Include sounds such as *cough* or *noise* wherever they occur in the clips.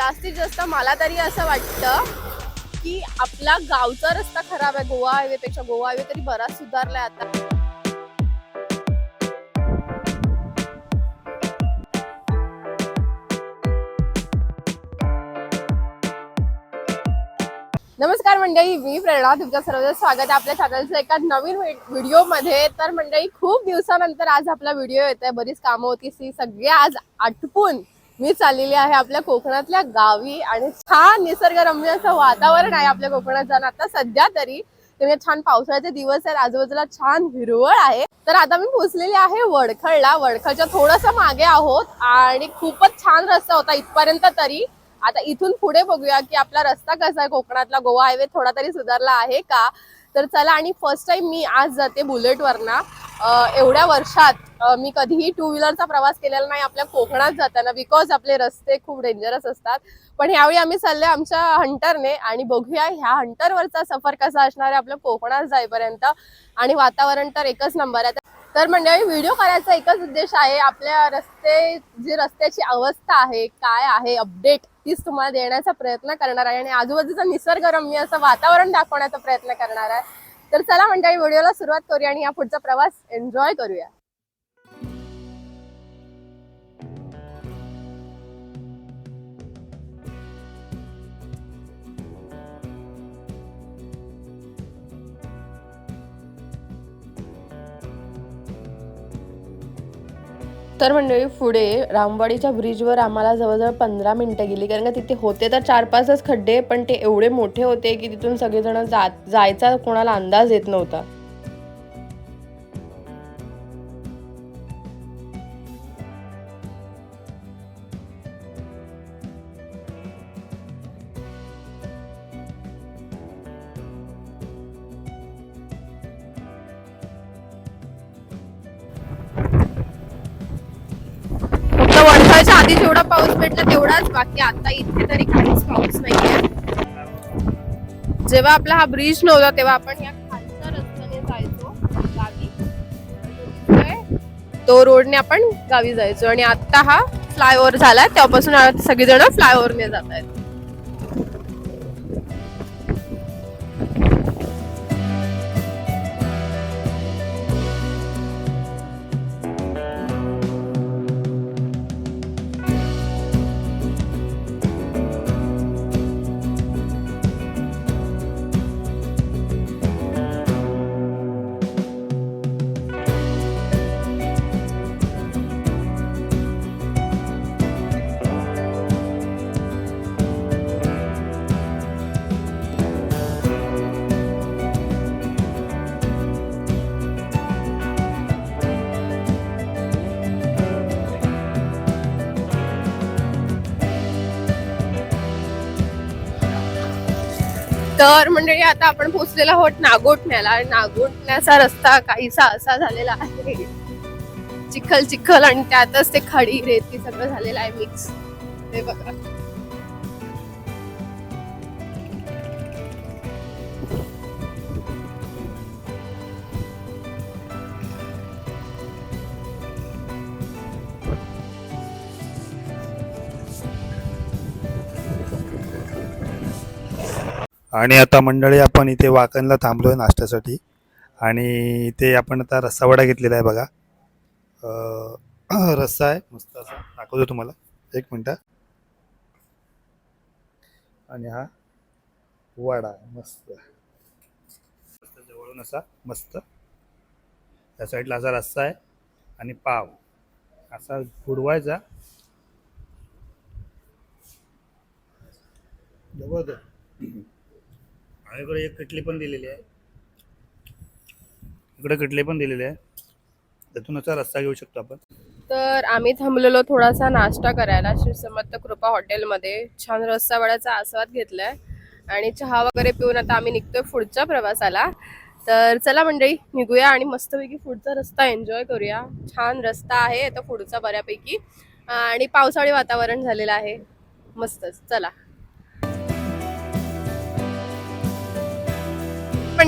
जास्तीत जास्त मला तरी असं वाटतं की आपला गावचा रस्ता खराब आहे गोवा हायवेपेक्षा गोवा हायवे तरी बराच सुधारलाय आता. नमस्कार मंडळी मी प्रेरणा तुमच्या सर्व स्वागत आहे आपल्या चॅनलचं एका नवीन व्हिडिओमध्ये तर मंडळी खूप दिवसानंतर आज आपला व्हिडिओ येत आहे बरीच कामं होती ती सगळे आज आटपून. मी चाललेली आहे आपल्या कोकणातल्या गावी आणि छान निसर्गरम्य असं वातावरण आहे आपल्या कोकणात आणि आता सध्या तरी छान पावसाळ्याचे दिवस आहेत आजूबाजूला छान हिरवळ आहे. तर आता मी पोहोचलेली आहे वडखळला. वडखळच्या थोडस मागे आहोत आणि खूपच छान रस्ता होता इथपर्यंत तरी. आता इथून पुढे बघूया की आपला रस्ता कसा आहे? कोकणातला गोवा हायवे थोडा तरी सुधारला आहे का? तर चला आणि फर्स्ट टाइम मी आज जाते बुलेटवरना. एवढ्या वर्षात मी कधीही टू व्हीलरचा प्रवास केलेला नाही. आपल्या कोकणात जाताना बिकॉज आपले रस्ते खूप डेंजरस असतात. पण यावेळी आम्ही चालले आमच्या हंटरने आणि बघूया ह्या हंटरवरचा सफर कसा असणार आहे आपल्या कोकणात जाईपर्यंत. आणि वातावरण तर एकच नंबर आहे. तर मंडळी व्हिडिओ करायचा एकच उद्देश आहे. आपल्या रस्ते जी रस्त्याची अवस्था आहे काय आहे अपडेट तीच तुम्हाला देण्याचा प्रयत्न करणार आहे. आणि आजूबाजूचा निसर्गरम्य असं वातावरण दाखवण्याचा प्रयत्न करणार आहे. तर चला मंडळी व्हिडिओला सुरुवात करूया आणि या पुढचा प्रवास एन्जॉय करूया. तर मंडळी पुढे रामवाडीच्या ब्रिजवर आम्हाला जवळजवळ पंधरा मिनिटं गेली. कारण का तिथे होते तर चार पाचच खड्डे पण ते एवढे मोठे होते की तिथून सगळेजण जात जायचा कोणाला अंदाज येत नव्हता. फक्त आधी जेवढा पाऊस भेटला तेवढाच बाकी आता इथे तरी काहीच पाऊस नाहीये. जेव्हा आपला हा ब्रिज नव्हता तेव्हा आपण या खालच्या रस्त्याने जायचो गावी. म्हणजे तो रोडने आपण गावी जायचो. आणि आता हा फ्लायओव्हर झालाय तेव्हापासून सगळेजण फ्लायओव्हरने जात आहेत तर मंडळी आता आपण पोहोचलेलो आहोत नागोठण्याला नागोठण्याचा रस्ता काहीसा असा झालेला आहे. चिखल चिखल आणि त्यातच ते खडी रेती सगळं झालेलं आहे मिक्स हे बघा. आणि आता मंडळी आपण इथे वाकणला आहे नाश्त्यासाठी. आणि इथे आपण आता रस्सावडा घेतलेला आहे बघा. *clears throat* रस्सा आहे. मस्त असा दाखवतो तुम्हाला. एक मिनटं. आणि हा वडा आहे. मस्त. मस्त जवळून असा मस्त. त्या साईडला असा रस्सा आहे. आणि पाव. असा बुडवायचा. जबरदस्त. इकडे एक कटली पण दिलेली आहे. इकडे कटली पण दिलेली आहे. त्यातून असा रस्ता घेऊ शकतो आपण. तर आम्ही थांबलेलो थोडासा नाश्ता करायला. श्री कृपा हॉटेलमध्ये छान रस्सा वड्याचा आस्वाद घेतलाय. आणि चहा वगैरे पिऊन आता आम्ही निघतोय पुढच्या प्रवासाला. तर चला मंडळी निघूया आणि मस्तपैकी पुढचा रस्ता एन्जॉय करूया. छान रस्ता आहे आता पुढचा बऱ्यापैकी. आणि पावसाळी वातावरण झालेलं आहे. मस्तच. चला.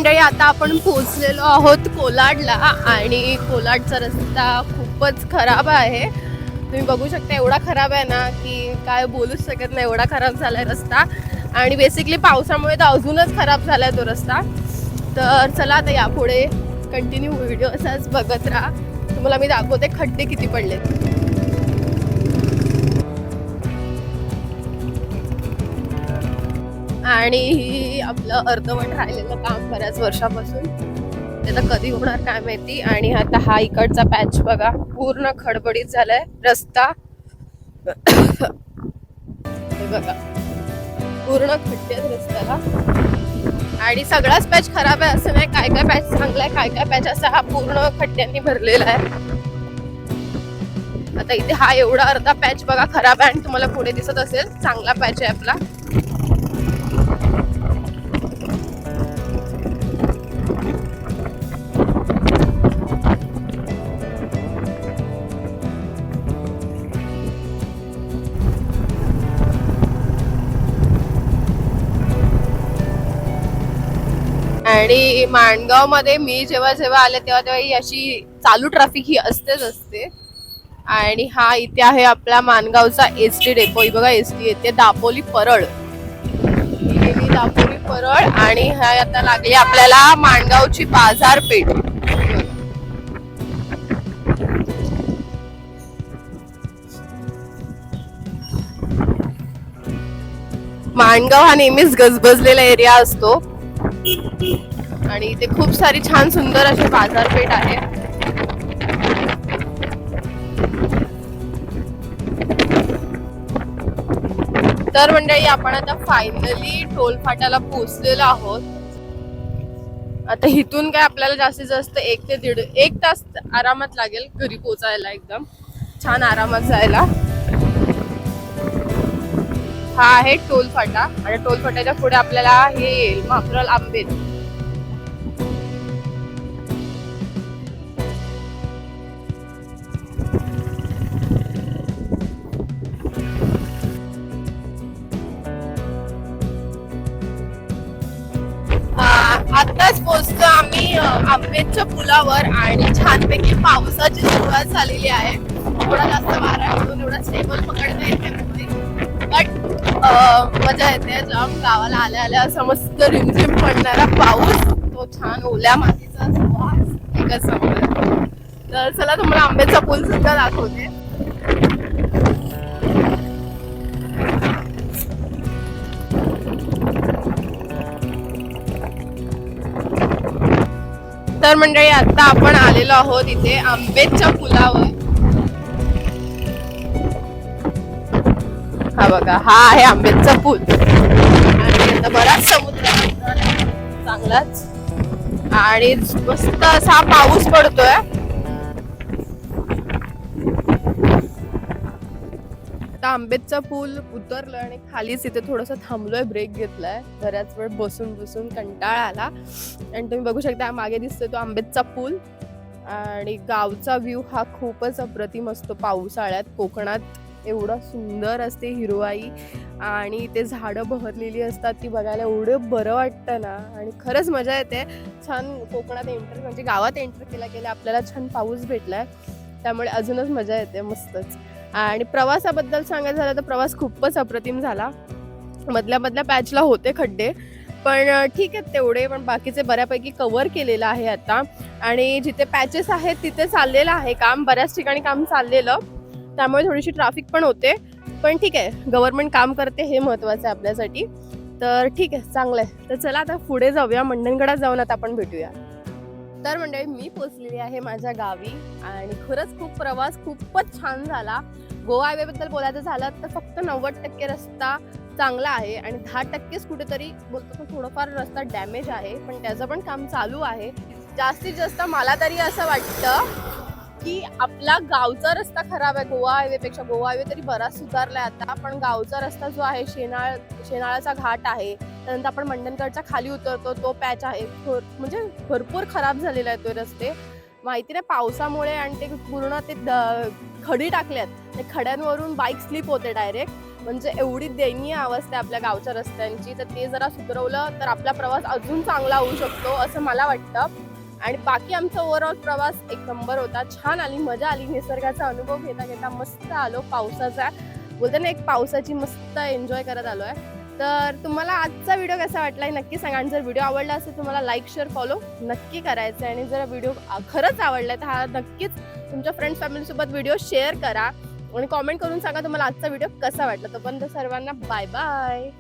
मंडळी आता आपण पोहोचलेलो आहोत कोलाडला आणि कोलाडचा रस्ता खूपच खराब आहे. तुम्ही बघू शकता एवढा खराब आहे ना की काय बोलूच शकत नाही एवढा खराब झाला आहे रस्ता. आणि बेसिकली पावसामुळे तर अजूनच खराब झाला आहे तो रस्ता. तर चला आता यापुढे कंटिन्यू व्हिडिओ असाच बघत राहा. तुम्हाला मी दाखवते खड्डे किती पडलेत. आणि आपलं अर्धवट राहिलेलं काम बऱ्याच वर्षापासून ते तर कधी होणार काय माहिती. आणि आता हा इकडचा पॅच बघा पूर्ण खडबडीत झालाय. रस्ता *coughs* हे बघा. पूर्ण खड्डे रस्त्याला. आणि सगळाच पॅच खराब आहे असं नाही. काय काय पॅच चांगला आहे काय काय पॅच असा हा पूर्ण खड्ड्यांनी भरलेला आहे. आता इथे हा एवढा अर्धा पॅच बघा खराब आहे आणि तुम्हाला पुढे दिसत असेल. चांगला पॅच आहे आपला. आणि माणगावमध्ये मी जेव्हा जेव्हा आले तेव्हा तेव्हा ही अशी चालू ट्रॅफिक ही असतेच असते. आणि हा इथे आहे आपला माणगावचा एस टी डेपो ही बघा एस टी येते दापोली परळ. दापोली परळ आणि हा आता लागली आपल्याला माणगावची बाजारपेठ. माणगाव हा नेहमीच गजबजलेला एरिया असतो. आणि इथे खूप सारी छान सुंदर अशी बाजारपेठ आहे. तर मंडळी आपण आता फायनली टोल फाट्याला पोहोचलेलो आहोत. आता इथून काय आपल्याला जास्तीत जास्त एक ते दीड एक तास आरामात लागेल घरी पोचायला एकदम. छान आरामात जायला. हा आहे टोल फाटा. आणि टोल फाट्याच्या पुढे आपल्याला हे येईल मापरल आंबेद. आम्ही आंबेच्या पुलावर आणि छानपैकी पावसाची सुरुवात झालेली आहे. थोडा जास्त वारा म्हणून एवढा स्टेबल पकडता येते बट मजा येते. जाम गावाला आल्या आल्या असं मस्त रिमझिम पडणारा पाऊस. तो छान ओल्या मातीचा सुवास एकच संपला तर चला तुम्हाला आंब्याचा पूल सुद्धा दाखवते. तर मंडळी आता आपण आलेलो आहोत इथे आंबेच्या पुलावर. हा बघा हा आहे आंबेचा पूल. आणि आता बराच समुद्र चांगलाच. आणि मस्त असा पाऊस पडतोय. आंबेचा पूल उतरलं आणि खालीच इथे थोडंसं थांबलोय ब्रेक घेतलाय. बऱ्याच वेळ बसून बसून कंटाळा आला. आणि तुम्ही बघू शकता मागे दिसतोय तो आंबेचा पूल आणि गावचा व्ह्यू हा खूपच अप्रतिम असतो पावसाळ्यात. कोकणात एवढं सुंदर असते हिरवाई. आणि ते झाडं बहरलेली असतात ती बघायला एवढं बरं वाटतं ना. आणि खरंच मजा येते. छान कोकणात एंटर म्हणजे गावात एंटर केला गेला आपल्याला छान पाऊस भेटलाय. त्यामुळे अजूनच मजा येते मस्तच. आणि प्रवासाबद्दल सांगायचं झालं तर प्रवास खूपच अप्रतिम झाला. मधल्या मधल्या पॅचला होते खड्डे पण ठीक आहेत तेवढे पण बाकीचे बऱ्यापैकी कवर केलेलं आहे आता. आणि जिथे पॅचेस आहेत तिथे चाललेलं आहे काम. बऱ्याच ठिकाणी काम चाललेलं. त्यामुळे थोडीशी ट्रॅफिक पण होते. पण ठीक आहे गव्हर्नमेंट काम करते हे महत्वाचं आहे आपल्यासाठी. तर ठीक आहे चांगलं आहे. तर चला आता पुढे जाऊया. मंडणगडात जाऊन आता आपण भेटूया. तर मंडळी मी पोचलेली आहे माझ्या गावी आणि खरंच खूप प्रवास खूपच छान झाला. गोवा हायवेबद्दल बोलायचं झालं तर फक्त नव्वद टक्के रस्ता चांगला आहे आणि दहा टक्केच कुठेतरी बोलतो थोडंफार रस्ता डॅमेज आहे पण त्याचं पण काम चालू आहे. जास्तीत जास्त मला तरी असं वाटतं की आपला गावचा रस्ता खराब आहे गोवा हायवेपेक्षा. गोवा हायवे तरी बराच सुधारलाय आता. पण गावचा रस्ता जो आहे शेनाळ शेनाळाचा घाट आहे. त्यानंतर आपण मंडणगडच्या खाली उतरतो तो पॅच आहे. म्हणजे भरपूर खराब झालेला आहे तो रस्ते. माहिती नाही पावसामुळे आणि ते पूर्ण ते द- खडी टाकल्यात. ते खड्यांवरून बाईक स्लिप होते डायरेक्ट. म्हणजे एवढी दयनीय अवस्था आहे आपल्या गावच्या रस्त्यांची. तर ते जरा सुधरवलं तर आपला प्रवास अजून चांगला होऊ शकतो असं मला वाटतं. आणि बाकी आमचा ओव्हरऑल प्रवास एक नंबर होता. छान आली मजा आली निसर्गाचा अनुभव घेता घेता मस्त आलो पावसाचा. बोलते ना एक पावसाची मस्त एन्जॉय करत आलो आहे तर तुम्हाला आजचा व्हिडिओ कसा वाटला आहे नक्की सांगा. आणि जर व्हिडिओ आवडला असेल तुम्हाला लाईक शेअर फॉलो नक्की करायचं आहे आणि जर व्हिडिओ खरंच आवडलाय तर हा नक्कीच तुमच्या फ्रेंड्स फॅमिलीसोबत व्हिडिओ शेअर करा. आणि कॉमेंट करून सांगा तुम्हाला आजचा व्हिडिओ कसा वाटला. तोपर्यंत सर्वांना बाय बाय